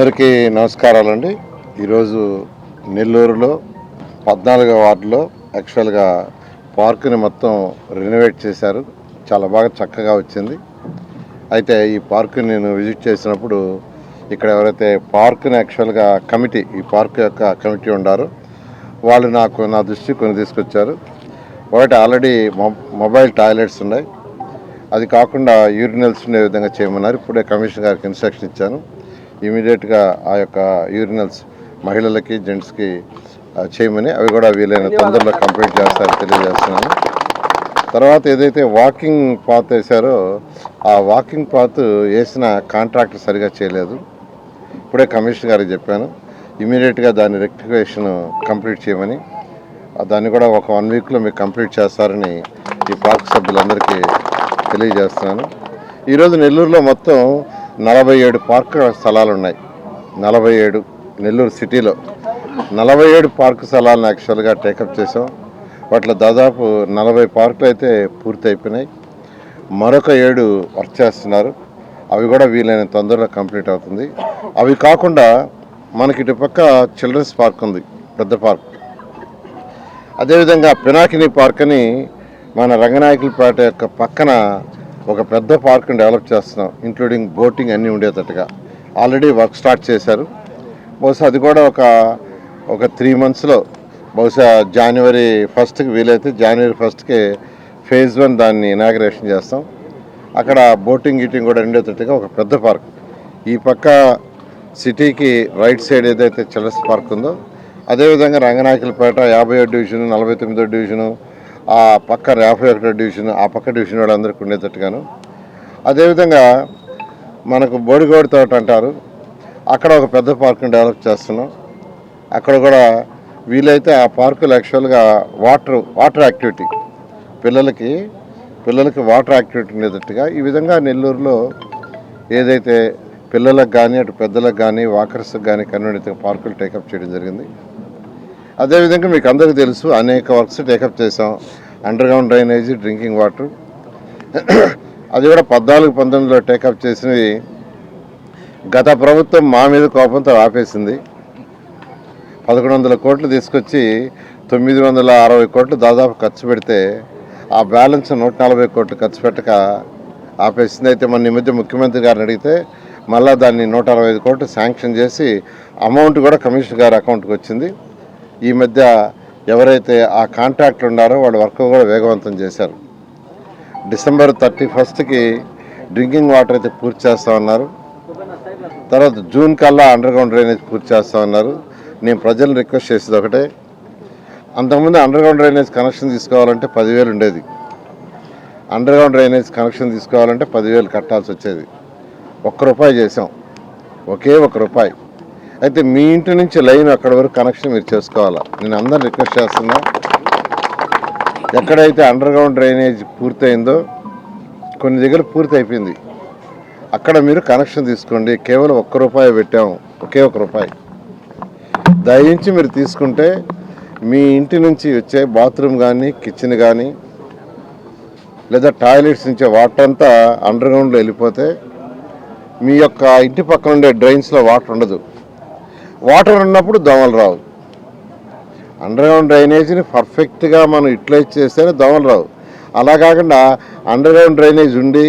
అందరికీ నమస్కారాలండి. ఈరోజు నెల్లూరులో పద్నాలుగో వార్డులో యాక్చువల్గా పార్కుని మొత్తం రెనోవేట్ చేశారు. చాలా బాగా చక్కగా వచ్చింది. అయితే ఈ పార్కుని నేను విజిట్ చేసినప్పుడు ఇక్కడ ఎవరైతే పార్కుని యాక్చువల్గా కమిటీ ఈ పార్క్ యొక్క కమిటీ ఉండారో వాళ్ళు నాకు నా దృష్టి కొన్ని తీసుకొచ్చారు. ఒకటి ఆల్రెడీ మొబైల్ టాయిలెట్స్ ఉన్నాయి. అది కాకుండా యూరినల్స్ ఉండే విధంగా చేయమన్నారు. ఇప్పుడే కమిషనర్ గారికి ఇన్స్ట్రక్షన్ ఇచ్చాను. ఇమీడియట్గా ఆ యొక్క యూరినల్స్ మహిళలకి జెంట్స్కి చేయమని అవి కూడా వీలైన తొందరలో కంప్లీట్ చేస్తారని తెలియజేస్తున్నాను. తర్వాత ఏదైతే వాకింగ్ పాత్ వేశారో ఆ వాకింగ్ పాత్ వేసిన కాంట్రాక్ట్ సరిగా చేయలేదు. ఇప్పుడే కమిషనర్ గారికి చెప్పాను ఇమీడియట్గా దాని రెక్టిఫికేషన్ కంప్లీట్ చేయమని. దాన్ని కూడా ఒక వన్ వీక్లో మీకు కంప్లీట్ చేస్తారని ఈ పార్క్ సభ్యులందరికీ తెలియజేస్తున్నాను. ఈరోజు నెల్లూరులో మొత్తం నలభై ఏడు పార్క్ స్థలాలు ఉన్నాయి నలభై ఏడు నెల్లూరు సిటీలో. నలభై ఏడు పార్క్ స్థలాలను యాక్చువల్గా టేకప్ చేసాం వాటిలో దాదాపు నలభై పార్కులు అయితే పూర్తి అయిపోయినాయి. మరొక ఏడు వర్క్ చేస్తున్నారు. అవి కూడా వీలైన తొందరలో కంప్లీట్ అవుతుంది. అవి కాకుండా మనకి ఇటుపక్క చిల్డ్రన్స్ పార్క్ ఉంది పెద్ద పార్క్. అదేవిధంగా పినాకిని పార్క్ అని మన రంగనాయకులపేట యొక్క పక్కన ఒక పెద్ద పార్క్ని డెవలప్ చేస్తున్నాం ఇంక్లూడింగ్ బోటింగ్ అన్నీ ఉండేటట్టుగా. ఆల్రెడీ వర్క్ స్టార్ట్ చేశారు. బహుశా అది కూడా ఒక ఒక త్రీ మంత్స్లో బహుశా జనవరి ఫస్ట్కి వీలైతే జనవరి ఫస్ట్కి ఫేజ్ వన్ దాన్ని ఇనాగ్రేషన్ చేస్తాం. అక్కడ బోటింగ్ గీటింగ్ కూడా ఉండేటట్టుగా ఒక పెద్ద పార్క్ ఈ పక్క సిటీకి రైట్ సైడ్ ఏదైతే చిల్డ్రన్స్ పార్క్ ఉందో అదేవిధంగా రంగనాయకులపేట యాభై ఏడు డివిజను నలభై తొమ్మిదో డివిజను ఆ పక్క యాభై ఒకటో డివిజన్ ఆ పక్క డివిజన్ వాళ్ళందరికీ ఉండేటట్టుగాను అదేవిధంగా మనకు బోడిగోడి తోట అంటారు. అక్కడ ఒక పెద్ద పార్క్ని డెవలప్ చేస్తున్నాం. అక్కడ కూడా వీలైతే ఆ పార్కులు యాక్చువల్గా వాటర్ వాటర్ యాక్టివిటీ. పిల్లలకి పిల్లలకి వాటర్ యాక్టివిటీ ఉండేటట్టుగా ఈ విధంగా నెల్లూరులో ఏదైతే పిల్లలకు కానీ అటు పెద్దలకు కానీ వాకర్స్కి కానీ కన్వీనియంట్ పార్కులు టేకప్ చేయడం జరిగింది. అదేవిధంగా మీకు అందరికీ తెలుసు అనేక వర్క్స్ టేకప్ చేసాం underground drainage drinking water అది కూడా పద్నాలుగు పంతొమ్మిదిలో టేకప్ చేసినవి గత ప్రభుత్వం మా మీద కోపంతో ఆపేసింది. పదకొండు వందల కోట్లు తీసుకొచ్చి తొమ్మిది వందల అరవై కోట్లు దాదాపు ఖర్చు పెడితే ఆ బ్యాలెన్స్ నూట నలభై కోట్లు ఖర్చు పెట్టక ఆపేసింది. అయితే మన ఈ మధ్య ముఖ్యమంత్రి గారిని అడిగితే మళ్ళీ దాన్ని నూట అరవై ఐదు కోట్లు శాంక్షన్ చేసి అమౌంట్ కూడా కమిషనర్ గారి అకౌంట్కి వచ్చింది. ఈ మధ్య ఎవరైతే ఆ కాంట్రాక్టర్ ఉన్నారో వాళ్ళ వర్క్ కూడా వేగవంతం చేశారు. డిసెంబర్ థర్టీ ఫస్ట్కి డ్రింకింగ్ వాటర్ అయితే పూర్తి చేస్తామన్నారు తర్వాత జూన్ కల్లా అండర్ గ్రౌండ్ డ్రైనేజ్ పూర్తి చేస్తామన్నారు నేను ప్రజలను రిక్వెస్ట్ చేసేది ఒకటే. అంతకుముందు అండర్ గ్రౌండ్ డ్రైనేజ్ కనెక్షన్ తీసుకోవాలంటే పదివేలు ఉండేది. అండర్ గ్రౌండ్ డ్రైనేజ్ కనెక్షన్ తీసుకోవాలంటే పదివేలు కట్టాల్సి వచ్చేది. ఒక్క రూపాయి చేసాం. ఒకే ఒక రూపాయి. అయితే మీ ఇంటి నుంచి లైన్ అక్కడ వరకు కనెక్షన్ మీరు చేసుకోవాలా? నేను అందరిని రిక్వెస్ట్ చేస్తున్నా. ఎక్కడైతే అండర్ గ్రౌండ్ డ్రైనేజ్ పూర్తయిందో కొన్ని దగ్గర పూర్తి అయిపోయింది అక్కడ మీరు కనెక్షన్ తీసుకోండి. కేవలం ఒక్క రూపాయి పెట్టాము. ఒకే ఒక రూపాయి. దయించి మీరు తీసుకుంటే మీ ఇంటి నుంచి వచ్చే బాత్రూమ్ కానీ కిచెన్ కానీ లేదా టాయిలెట్స్ నుంచి వాటర్ అంతా అండర్ గ్రౌండ్లో వెళ్ళిపోతే మీ యొక్క ఇంటి పక్కన ఉండే డ్రైన్స్లో వాటర్ ఉండదు. వాటర్ ఉన్నప్పుడు దోమలు రావు. అండర్ గ్రౌండ్ డ్రైనేజీని పర్ఫెక్ట్గా మనం యూటిలైజ్ చేస్తేనే దోమలు రావు. అలా కాకుండా అండర్ గ్రౌండ్ డ్రైనేజ్ ఉండి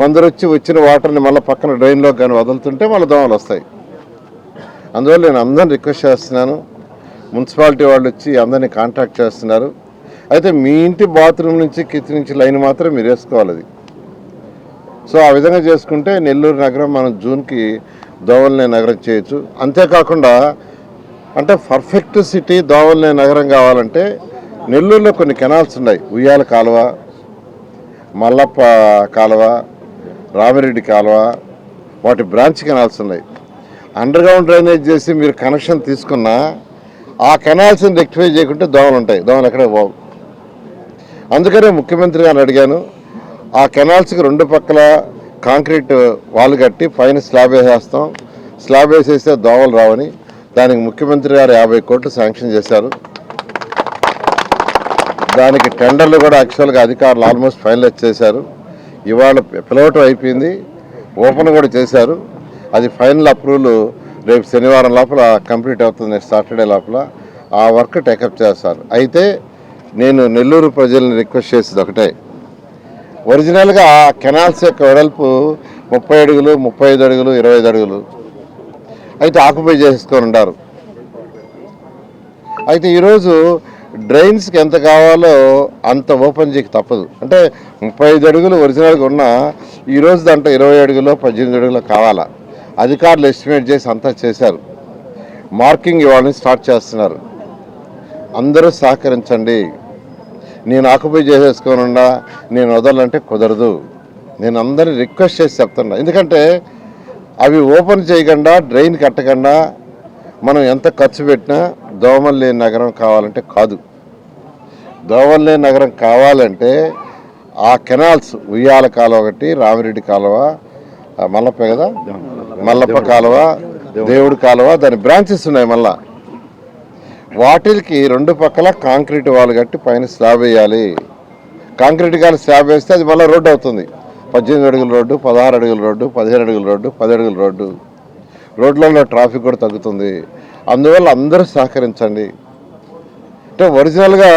కొందరు వచ్చి వచ్చిన వాటర్ని మళ్ళీ పక్కన డ్రైన్లో కానీ వదులుతుంటే మళ్ళీ దోమలు వస్తాయి. అందువల్ల నేను అందరిని రిక్వెస్ట్ చేస్తున్నాను. మున్సిపాలిటీ వాళ్ళు వచ్చి అందరినీ కాంటాక్ట్ చేస్తున్నారు. అయితే మీ ఇంటి బాత్రూమ్ నుంచి కిచెన్ నుంచి లైన్ మాత్రం మీరు వేసుకోవాలి అది. సో ఆ విధంగా చేసుకుంటే నెల్లూరు నగరం మనం జూన్కి దోవల్ని నగరం చేయొచ్చు. అంతేకాకుండా అంటే పర్ఫెక్ట్ సిటీ దోవలనే నగరం కావాలంటే నెల్లూరులో కొన్ని కెనాల్స్ ఉన్నాయి. ఉయ్యాల కాలువ మల్లప్ప కాలువ రామిరెడ్డి కాలువ వాటి బ్రాంచ్ కెనాల్స్ ఉన్నాయి. అండర్ గ్రౌండ్ డ్రైనేజ్ చేసి మీరు కనెక్షన్ తీసుకున్నా ఆ కెనాల్స్ని రెక్టిఫై చేయకుంటే దోమలు ఉంటాయి. దోమలు ఎక్కడ పోవు. అందుకనే ముఖ్యమంత్రి గారిని అడిగాను ఆ కెనాల్స్కి రెండు పక్కల కాంక్రీట్ వాల్ కట్టి పైన స్లాబ్ వేసేస్తాం. స్లాబ్ వేసేస్తే దోవలు రావని. దానికి ముఖ్యమంత్రి గారు యాభై కోట్లు శాంక్షన్ చేశారు. దానికి టెండర్లు కూడా యాక్చువల్గా అధికారులు ఆల్మోస్ట్ ఫైనలైజ్ చేశారు. ఇవాళ పిలవటం అయిపోయింది. ఓపెన్ కూడా చేశారు. అది ఫైనల్ అప్రూవల్ రేపు శనివారం లోపల కంప్లీట్ అవుతుంది నెక్స్ట్ సాటర్డే లోపల. ఆ వర్క్ టేకప్ చేస్తారు. అయితే నేను నెల్లూరు ప్రజల్ని రిక్వెస్ట్ చేసేది ఒకటే. ఒరిజినల్గా కెనాల్స్ యొక్క వెడల్పు ముప్పై అడుగులు ముప్పై ఐదు అడుగులు ఇరవై ఐదు అడుగులు. అయితే ఆక్యుపై చేసుకొని ఉంటారు అయితే ఈరోజు డ్రైన్స్కి ఎంత కావాలో అంత ఓపెన్ చేయక తప్పదు. అంటే ముప్పై ఐదు అడుగులు ఒరిజినల్గా ఉన్న ఈరోజు దాంట్లో ఇరవై అడుగులో పద్దెనిమిది అడుగులో కావాలా? అధికారులు ఎస్టిమేట్ చేసి అంతా చేశారు. మార్కింగ్ ఇవాళ స్టార్ట్ చేస్తున్నారు. అందరూ సహకరించండి. నేను ఆక్యుపై చేసేసుకోనుండా నేను వదలంటే కుదరదు. నేను అందరిని రిక్వెస్ట్ చేసి చెప్తున్నా. ఎందుకంటే అవి ఓపెన్ చేయకుండా డ్రైన్ కట్టకుండా మనం ఎంత ఖర్చు పెట్టినా దోమలు లేని నగరం కావాలంటే కాదు. దోమలు లేని నగరం కావాలంటే ఆ కెనాల్స్ ఉయ్యాల కాలువ ఒకటి రామిరెడ్డి కాలువ మల్లప్ప కదా? మల్లప్ప కాలువ దేవుడి కాలువ దాని బ్రాంచెస్ ఉన్నాయి మళ్ళా. వాటికి రెండు పక్కల కాంక్రీట్ వాళ్ళు కట్టి పైన స్లాబ్ వేయాలి. కాంక్రీట్ కానీ స్లాబ్ వేస్తే అది మళ్ళీ రోడ్డు అవుతుంది. పద్దెనిమిది అడుగుల రోడ్డు పదహారు అడుగుల రోడ్డు పదిహేను అడుగుల రోడ్డు పది అడుగుల రోడ్డు. రోడ్లలో ట్రాఫిక్ కూడా తగ్గుతుంది. అందువల్ల అందరూ సహకరించండి. అంటే ఒరిజినల్గా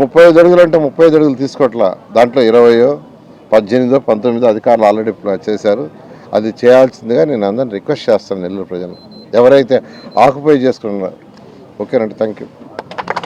ముప్పై ఐదు అడుగులు అంటే ముప్పై ఐదు అడుగులు తీసుకోవట్లా దాంట్లో ఇరవయో పద్దెనిమిదో పంతొమ్మిదో అధికారులు ఆల్రెడీ చేశారు. అది చేయాల్సిందిగా నేను అందరిని రిక్వెస్ట్ చేస్తాను నెల్లూరు ప్రజలు ఎవరైతే ఆక్యుపై చేసుకున్నారో ఓకేనండి థ్యాంక్ యూ